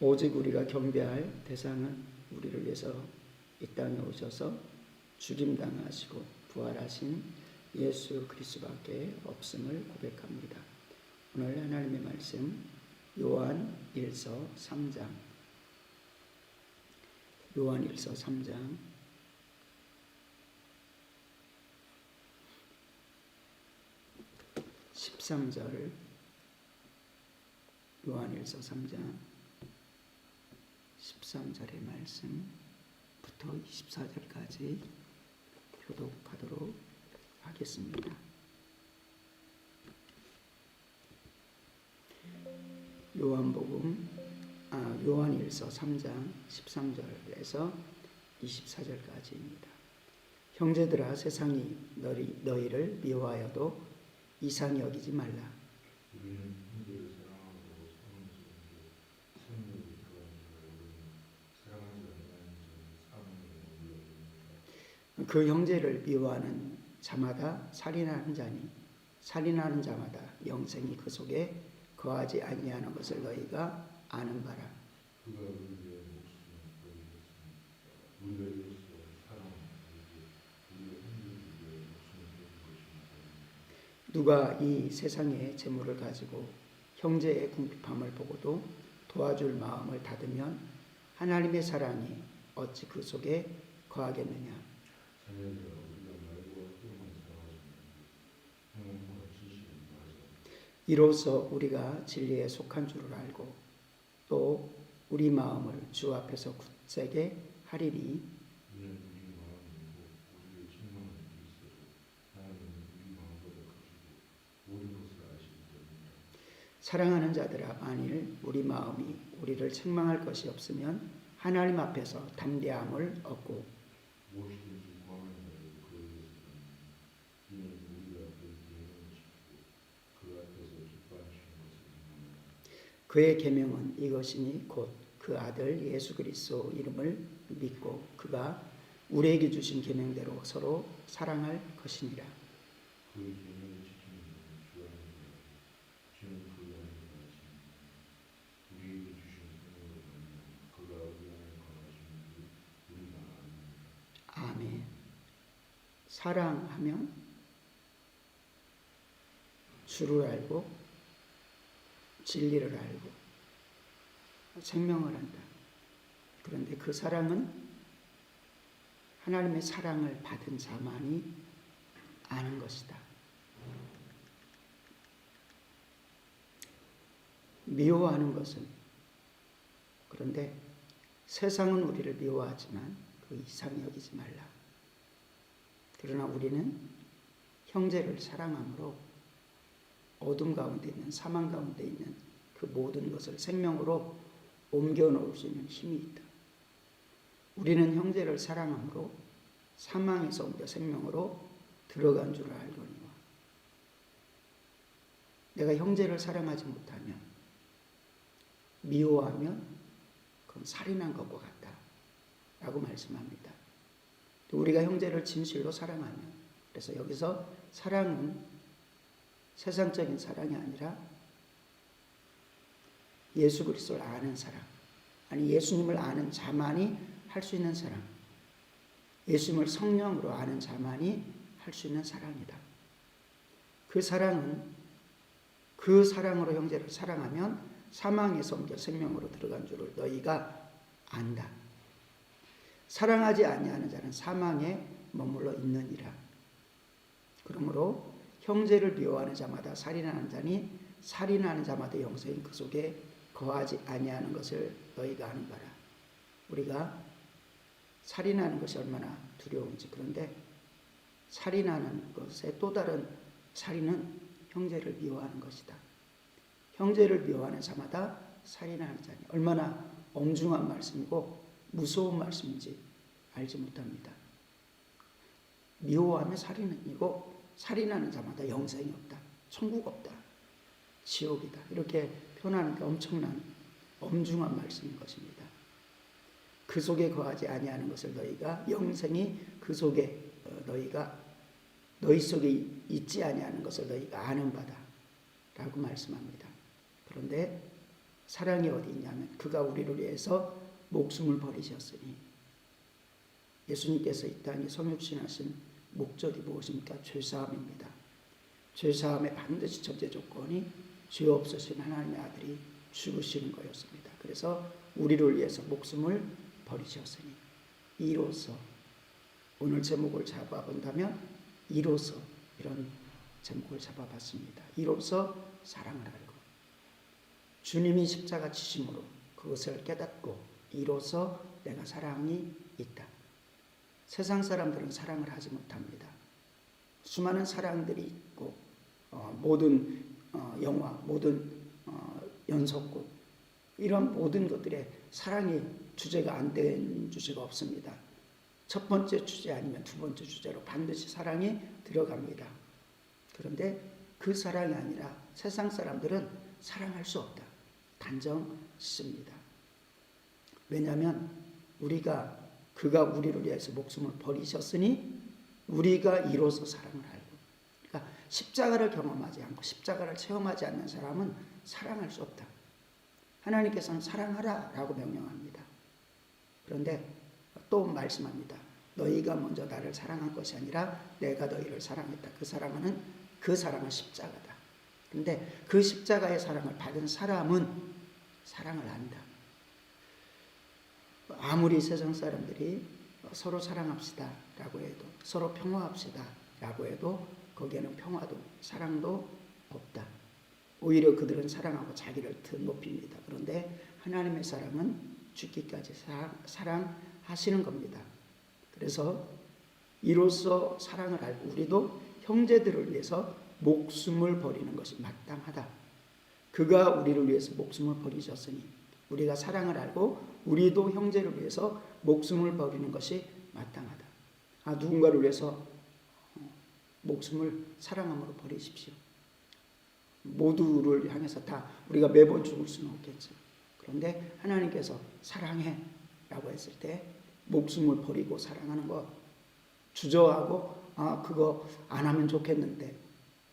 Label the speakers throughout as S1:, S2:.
S1: 오직 우리가 경배할 대상은 우리를 위해서 이 땅에 오셔서 죽임 당하시고 부활하신 예수 그리스도밖에 없음을 고백합니다. 오늘 하나님의 말씀 요한 1서 3장. 요한 1서 3장. 13절 요한일서 3장 13절의 말씀부터 24절까지 교독하도록 하겠습니다. 요한복음 아 요한일서 3장 13절에서 24절까지입니다. 형제들아 세상이 너희, 너희를 미워하여도 이상히 여기지 말라.
S2: 우리는 형제를 사랑하고 사랑하는 생명을 사랑하는 사랑하지 않는 자는 사망에 올라옵니다.
S1: 그 형제를 미워하는 자마다 살인하는 자니 살인하는 자마다 영생이 그 속에 거하지 아니하는 것을 너희가 아는 바라. 누가 이 세상의 재물을 가지고 형제의 궁핍함을 보고도 도와줄 마음을 닫으면 하나님의 사랑이 어찌 그 속에 거하겠느냐. 이로써 우리가 진리에 속한 줄을 알고 또 우리 마음을 주 앞에서 굳세게 하리니. 사랑하는 자들아 만일 우리 마음이 우리를 책망할 것이 없으면 하나님 앞에서 담대함을 얻고
S2: 무엇이든지 구하는 자를 그에게서 받는 이는 우리가 그 계명을 지키고 그 앞에서 기뻐하시는 것을 믿느니라.
S1: 그의 계명은 이것이니 곧 그 아들 예수 그리스도 이름을 믿고 그가 우리에게 주신 계명대로 서로 사랑할 것이니라. 아멘. 사랑하면 주를 알고 진리를 알고 생명을 한다. 그런데 그 사랑은 하나님의 사랑을 받은 자만이 아는 것이다. 미워하는 것은 그런데 세상은 우리를 미워하지만 그 이상히 여기지 말라. 그러나 우리는 형제를 사랑함으로 어둠 가운데 있는 사망 가운데 있는 그 모든 것을 생명으로 옮겨 놓을 수 있는 힘이 있다. 우리는 형제를 사랑함으로 사망에서 옮겨 생명으로 들어간 줄 알거니와 내가 형제를 사랑하지 못하면 미워하면 그건 살인한 것과 같다. 라고 말씀합니다. 또 우리가 형제를 진실로 사랑하면 그래서 여기서 사랑은 세상적인 사랑이 아니라 예수 그리스도를 아는 사랑 아니 예수님을 아는 자만이 할 수 있는 사랑 예수님을 성령으로 아는 자만이 할 수 있는 사랑이다. 그 사랑은 그 사랑으로 형제를 사랑하면 사망에서 옮겨 생명으로 들어간 줄을 너희가 안다. 사랑하지 아니하는 자는 사망에 머물러 있느니라. 그러므로 형제를 미워하는 자마다 살인하는 자니 살인하는 자마다 영생이 그 속에 거하지 아니하는 것을 너희가 아는 바라. 우리가 살인하는 것이 얼마나 두려운지 그런데 살인하는 것의 또 다른 살인은 형제를 미워하는 것이다. 형제를 미워하는 자마다 살인하는 자니 얼마나 엄중한 말씀이고 무서운 말씀인지 알지 못합니다. 미워하면 살인이고 살인하는 자마다 영생이 없다. 천국 없다. 지옥이다. 이렇게 표현하는 게 엄청난 엄중한 말씀인 것입니다. 그 속에 거하지 아니하는 것을 너희가 영생이 그 속에 어, 너희가 너희 속에 있지 아니하는 것을 너희가 아는 바다라고 말씀합니다. 그런데 사랑이 어디 있냐면 그가 우리를 위해서 목숨을 버리셨으니 예수님께서 이 땅에 성육신하신 목적이 무엇입니까? 죄사함입니다. 죄사함의 반드시 첫째 조건이 죄 없으신 하나님의 아들이 죽으시는 거였습니다. 그래서 우리를 위해서 목숨을 버리셨으니 이로써 오늘 제목을 잡아본다면 이로써 이런 제목을 잡아봤습니다. 이로써 사랑을 알고 주님이 십자가 지심으로 그것을 깨닫고 이로써 내가 사랑이 있다. 세상 사람들은 사랑을 하지 못합니다. 수많은 사랑들이 있고 어, 모든 어, 영화, 모든 어, 연속곡 이런 모든 것들에 사랑이 주제가 안 된 주제가 없습니다. 첫 번째 주제 아니면 두 번째 주제로 반드시 사랑이 들어갑니다. 그런데 그 사랑이 아니라 세상 사람들은 사랑할 수 없다. 단정 짓습니다. 왜냐하면 우리가 그가 우리를 위해서 목숨을 버리셨으니 우리가 이로써 사랑을 알고 그러니까 십자가를 경험하지 않고 십자가를 체험하지 않는 사람은 사랑할 수 없다. 하나님께서는 사랑하라 라고 명령합니다. 그런데 또 말씀합니다. 너희가 먼저 나를 사랑한 것이 아니라 내가 너희를 사랑했다. 그 사랑은 그 사랑은 십자가다. 근데 그 십자가의 사랑을 받은 사람은 사랑을 안다. 아무리 세상 사람들이 서로 사랑합시다 라고 해도 서로 평화합시다 라고 해도 거기에는 평화도 사랑도 없다. 오히려 그들은 사랑하고 자기를 더 높입니다. 그런데 하나님의 사랑은 죽기까지 사랑, 사랑하시는 겁니다. 그래서 이로써 사랑을 알고 우리도 형제들을 위해서 목숨을 버리는 것이 마땅하다. 그가 우리를 위해서 목숨을 버리셨으니 우리가 사랑을 알고 우리도 형제를 위해서 목숨을 버리는 것이 마땅하다. 아, 누군가를 위해서 어, 목숨을 사랑함으로 버리십시오. 모두를 향해서 다 우리가 매번 죽을 수는 없겠죠. 그런데 하나님께서 사랑해 라고 했을 때 목숨을 버리고 사랑하는 것 주저하고 아 그거 안 하면 좋겠는데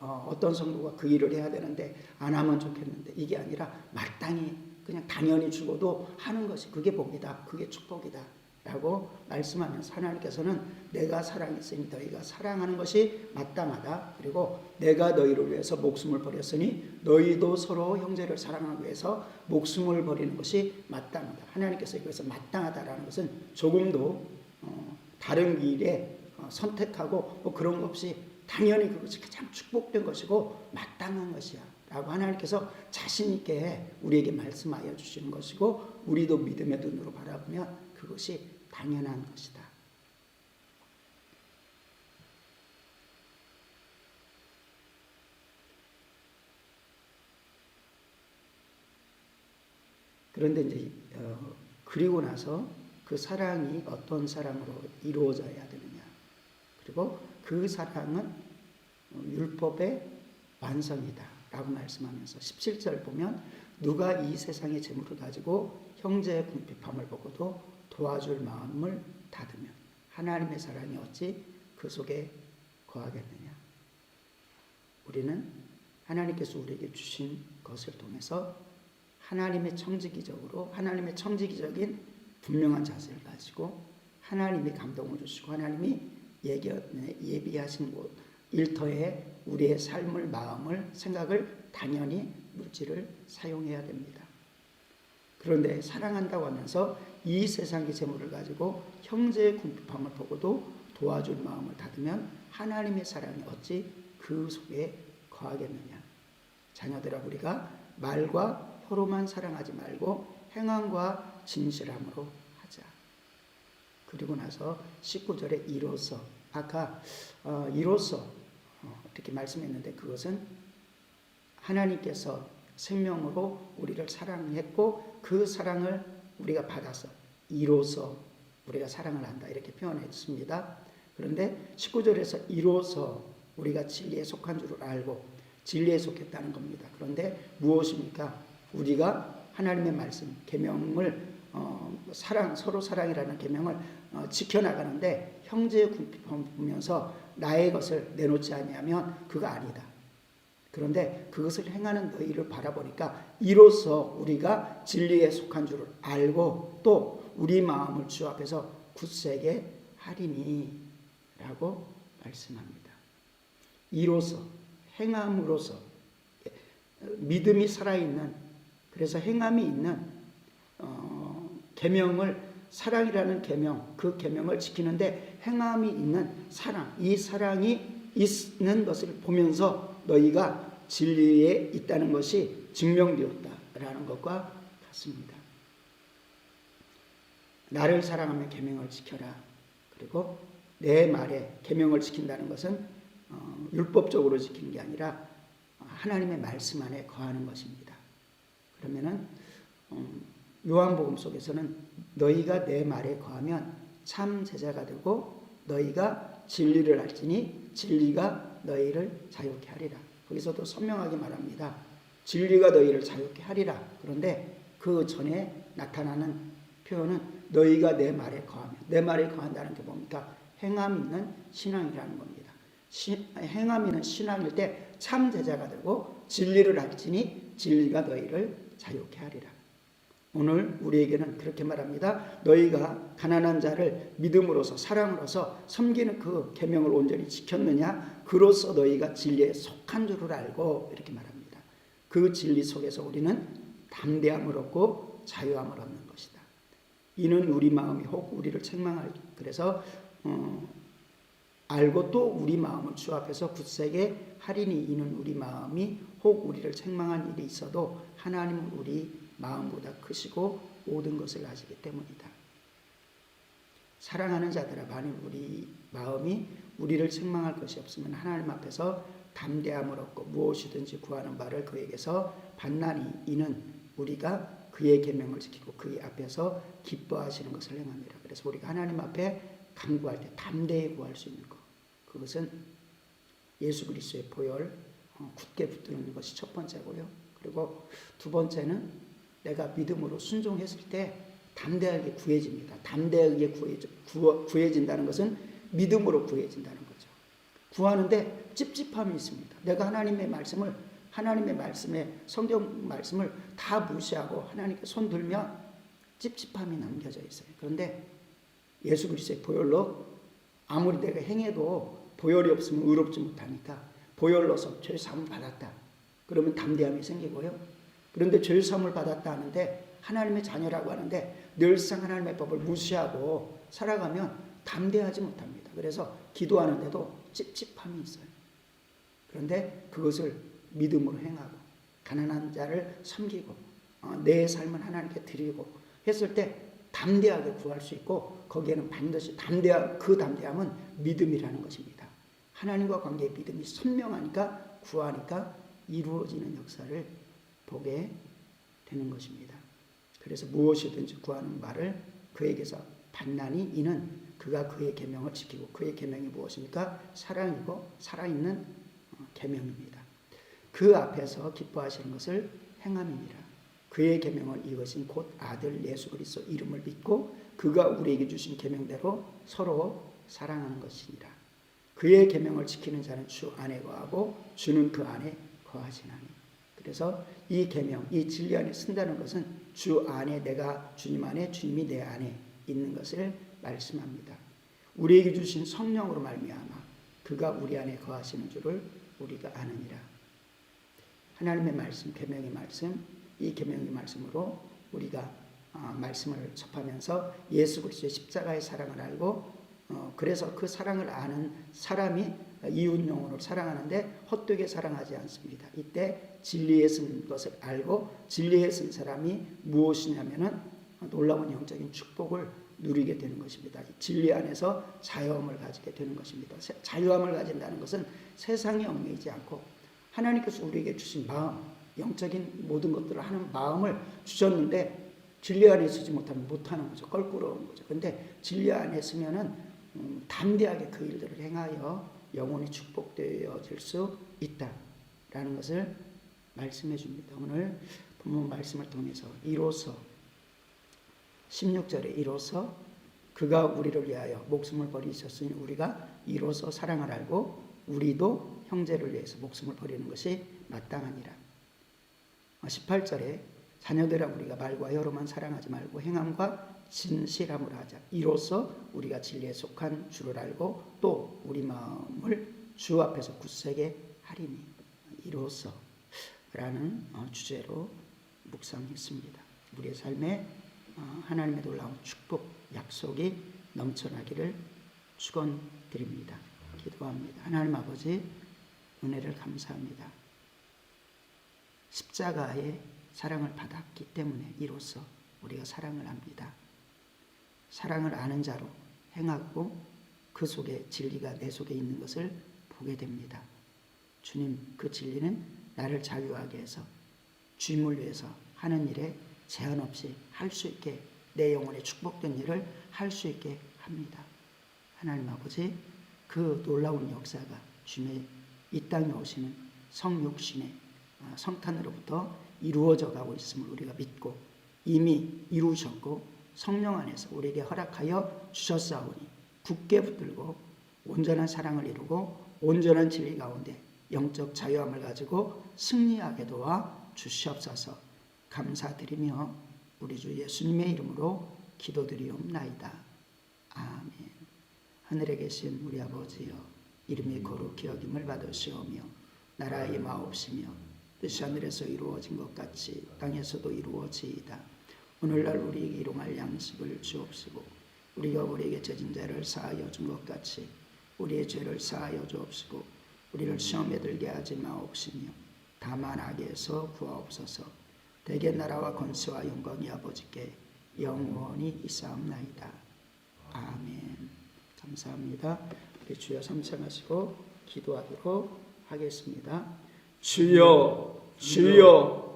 S1: 어, 어떤 성도가 그 일을 해야 되는데 안 하면 좋겠는데 이게 아니라 마땅히 그냥 당연히 죽어도 하는 것이 그게 복이다 그게 축복이다 라고 말씀하면서 하나님께서는 내가 사랑했으니 너희가 사랑하는 것이 마땅하다. 그리고 내가 너희를 위해서 목숨을 버렸으니 너희도 서로 형제를 사랑하기 위해서 목숨을 버리는 것이 마땅하다. 하나님께서 이것을 마땅하다라는 것은 조금도 어, 다른 길에 어, 선택하고 뭐 그런 것 없이 당연히 그것이 가장 축복된 것이고 마땅한 것이야. 라고 하나님께서 자신있게 우리에게 말씀하여 주시는 것이고 우리도 믿음의 눈으로 바라보면 그것이 당연한 것이다. 그런데 이제 어, 그리고 나서 그 사랑이 어떤 사랑으로 이루어져야 되느냐. 그리고 그 사랑은 어, 율법의 완성이다. 라고 말씀하면서 17절 보면 누가 이 세상의 재물을 가지고 형제의 궁핍함을 보고도 도와줄 마음을 닫으면 하나님의 사랑이 어찌 그 속에 거하겠느냐. 우리는 하나님께서 우리에게 주신 것을 통해서 하나님의 청지기적으로 하나님의 청지기적인 분명한 자세를 가지고 하나님이 감동을 주시고 하나님이 예비하신 곳 일터에 우리의 삶을 마음을 생각을 당연히 물질을 사용해야 됩니다. 그런데 사랑한다고 하면서 이 세상의 재물을 가지고 형제의 궁핍함을 보고도 도와줄 마음을 닫으면 하나님의 사랑이 어찌 그 속에 거하겠느냐. 자녀들아 우리가 말과 혀로만 사랑하지 말고 행함과 진실함으로 하자. 그리고 나서 19절에 이로써 아까 어, 이로써 어, 이렇게 말씀했는데 그것은 하나님께서 생명으로 우리를 사랑했고 그 사랑을 우리가 받아서 이로써 우리가 사랑을 한다 이렇게 표현했습니다. 그런데 19절에서 이로써 우리가 진리에 속한 줄을 알고 진리에 속했다는 겁니다. 그런데 무엇입니까? 우리가 하나님의 말씀 계명을 어, 사랑 서로 사랑이라는 계명을 어, 지켜나가는데 형제의 보면서 나의 것을 내놓지 아니하면 그가 아니다. 그런데 그것을 행하는 너희를 바라보니까 이로써 우리가 진리에 속한 줄을 알고 또 우리 마음을 주 앞에서 굳세게 하리니 라고 말씀합니다. 이로써 행함으로써 믿음이 살아있는 그래서 행함이 있는 어, 계명을 사랑이라는 계명 그 계명을 지키는데 행함이 있는 사랑 이 사랑이 있는 것을 보면서 너희가 진리에 있다는 것이 증명되었다라는 것과 같습니다. 나를 사랑하며 계명을 지켜라. 그리고 내 말에 계명을 지킨다는 것은 어, 율법적으로 지키는 게 아니라 하나님의 말씀 안에 거하는 것입니다. 그러면은 음, 요한복음 속에서는 너희가 내 말에 거하면 참 제자가 되고 너희가 진리를 알지니 진리가 너희를 자유케 하리라. 거기서도 선명하게 말합니다. 진리가 너희를 자유케 하리라. 그런데 그 전에 나타나는 표현은 너희가 내 말에 거하면 내 말에 거한다는 게 뭡니까? 행함 있는 신앙이라는 겁니다. 시, 행함 있는 신앙일 때 참 제자가 되고 진리를 알지니 진리가 너희를 자유케 하리라. 오늘 우리에게는 그렇게 말합니다. 너희가 가난한 자를 믿음으로서 사랑으로서 섬기는 그 계명을 온전히 지켰느냐? 그로써 너희가 진리에 속한 줄을 알고 이렇게 말합니다. 그 진리 속에서 우리는 담대함을 얻고 자유함을 얻는 것이다. 이는 우리 마음이 혹 우리를 책망할 그래서 어, 알고 또 우리 마음을 주 앞에서 굳세게 하리니 이는 우리 마음이 혹 우리를 책망한 일이 있어도 하나님은 우리 마음보다 크시고 모든 것을 아시기 때문이다. 사랑하는 자들아 만일 우리 마음이 우리를 책망할 것이 없으면 하나님 앞에서 담대함을 얻고 무엇이든지 구하는 바를 그에게서 받나니 이는 우리가 그의 계명을 지키고 그의 앞에서 기뻐하시는 것을 행함이라. 그래서 우리가 하나님 앞에 간구할 때 담대히 구할 수 있는 것. 그것은 예수 그리스도의 보혈 어, 굳게 붙드는 것이 첫 번째고요. 그리고 두 번째는 내가 믿음으로 순종했을 때 담대하게 구해집니다. 담대하게 구해져, 구해진다는 것은 믿음으로 구해진다는 거죠. 구하는데 찝찝함이 있습니다. 내가 하나님의 말씀을 하나님의 말씀에 성경 말씀을 다 무시하고 하나님께 손 들면 찝찝함이 남겨져 있어요. 그런데 예수 그리스도의 보혈로 아무리 내가 행해도 보혈이 없으면 의롭지 못하니까 보혈로서 죄 사함을 받았다. 그러면 담대함이 생기고요. 그런데 죄 사함을 받았다 하는데 하나님의 자녀라고 하는데 늘상 하나님의 법을 무시하고 살아가면 담대하지 못합니다. 그래서 기도하는데도 찝찝함이 있어요. 그런데 그것을 믿음으로 행하고 가난한 자를 섬기고 어, 내 삶을 하나님께 드리고 했을 때 담대하게 구할 수 있고 거기에는 반드시 담대함 그 담대함은 믿음이라는 것입니다. 하나님과 관계의 믿음이 선명하니까 구하니까 이루어지는 역사를 보게 되는 것입니다. 그래서 무엇이든지 구하는 말을 그에게서 받나니 이는 그가 그의 계명을 지키고 그의 계명이 무엇입니까? 사랑이고 살아있는 어, 계명입니다. 그 앞에서 기뻐하시는 것을 행함이니라. 그의 계명을 이것인 곧 아들 예수 그리스도 이름을 믿고 그가 우리에게 주신 계명대로 서로 사랑하는 것이니라. 그의 계명을 지키는 자는 주 안에 거하고 주는 그 안에 거하시나니. 그래서 이 계명, 이 진리 안에 쓴다는 것은 주 안에 내가 주님 안에 주님이 내 안에 있는 것을 말씀합니다. 우리에게 주신 성령으로 말미암아 그가 우리 안에 거하시는 줄을 우리가 아느니라. 하나님의 말씀, 계명의 말씀, 이 계명의 말씀으로 우리가 어, 말씀을 접하면서 예수 그리스도의 십자가의 사랑을 알고 어, 그래서 그 사랑을 아는 사람이 이웃 영혼을 사랑하는데 헛되게 사랑하지 않습니다. 이때 진리에 쓴 것을 알고 진리에 쓴 사람이 무엇이냐면은 놀라운 영적인 축복을 누리게 되는 것입니다. 진리 안에서 자유함을 가지게 되는 것입니다. 자유함을 가진다는 것은 세상에 얽매이지 않고 하나님께서 우리에게 주신 마음, 영적인 모든 것들을 하는 마음을 주셨는데 진리 안에 쓰지 못하면 못하는 거죠. 껄끄러운 거죠. 근데 진리 안에 쓰면은 음, 담대하게 그 일들을 행하여 영혼이 축복되어질 수 있다라는 것을 말씀해 줍니다. 오늘 본문 말씀을 통해서 이로써 16절에 이로써 그가 우리를 위하여 목숨을 버리셨으니 우리가 이로써 사랑을 알고 우리도 형제를 위해서 목숨을 버리는 것이 마땅하니라. 18절에 자녀들아 우리가 말과 혀로만 사랑하지 말고 행함과 진실함으로 하자. 이로써 우리가 진리에 속한 주를 알고 또 우리 마음을 주 앞에서 굳세게 하리니 이로써 라는 어, 주제로 묵상했습니다. 우리의 삶에 어, 하나님의 놀라운 축복, 약속이 넘쳐나기를 축원드립니다. 기도합니다. 하나님 아버지 은혜를 감사합니다. 십자가의 사랑을 받았기 때문에 이로써 우리가 사랑을 합니다. 사랑을 아는 자로 행하고 그 속에 진리가 내 속에 있는 것을 보게 됩니다. 주님, 그 진리는 나를 자유하게 해서 주님을 위해서 하는 일에 제한 없이 할 수 있게 내 영혼에 축복된 일을 할 수 있게 합니다. 하나님 아버지, 그 놀라운 역사가 주님의 이 땅에 오시는 성육신의 아, 성탄으로부터 이루어져 가고 있음을 우리가 믿고 이미 이루셨고 성령 안에서 우리에게 허락하여 주셨사오니 굳게 붙들고 온전한 사랑을 이루고 온전한 진리 가운데 영적 자유함을 가지고 승리하게 도와 주시옵소서 감사드리며 우리 주 예수님의 이름으로 기도드리옵나이다. 아멘. 하늘에 계신 우리 아버지여 이름이 거룩히 여김을 받으시오며 나라의 임하옵시며 뜻이 하늘에서 이루어진 것 같이 땅에서도 이루어지이다. 오늘날 우리에게 일용할 양식을 주옵시고 우리가 우리에게 죄진 죄를 사하여 준 것 같이 우리의 죄를 사하여 주옵시고 우리를 시험에 들게 하지 마옵시며 다만 악에서 구하옵소서 대개 나라와 권세와 영광이 아버지께 영원히 있사옵나이다. 아멘. 감사합니다. 우리 주여 삼창하시고 기도하도록 하겠습니다.
S3: 주여, 주여,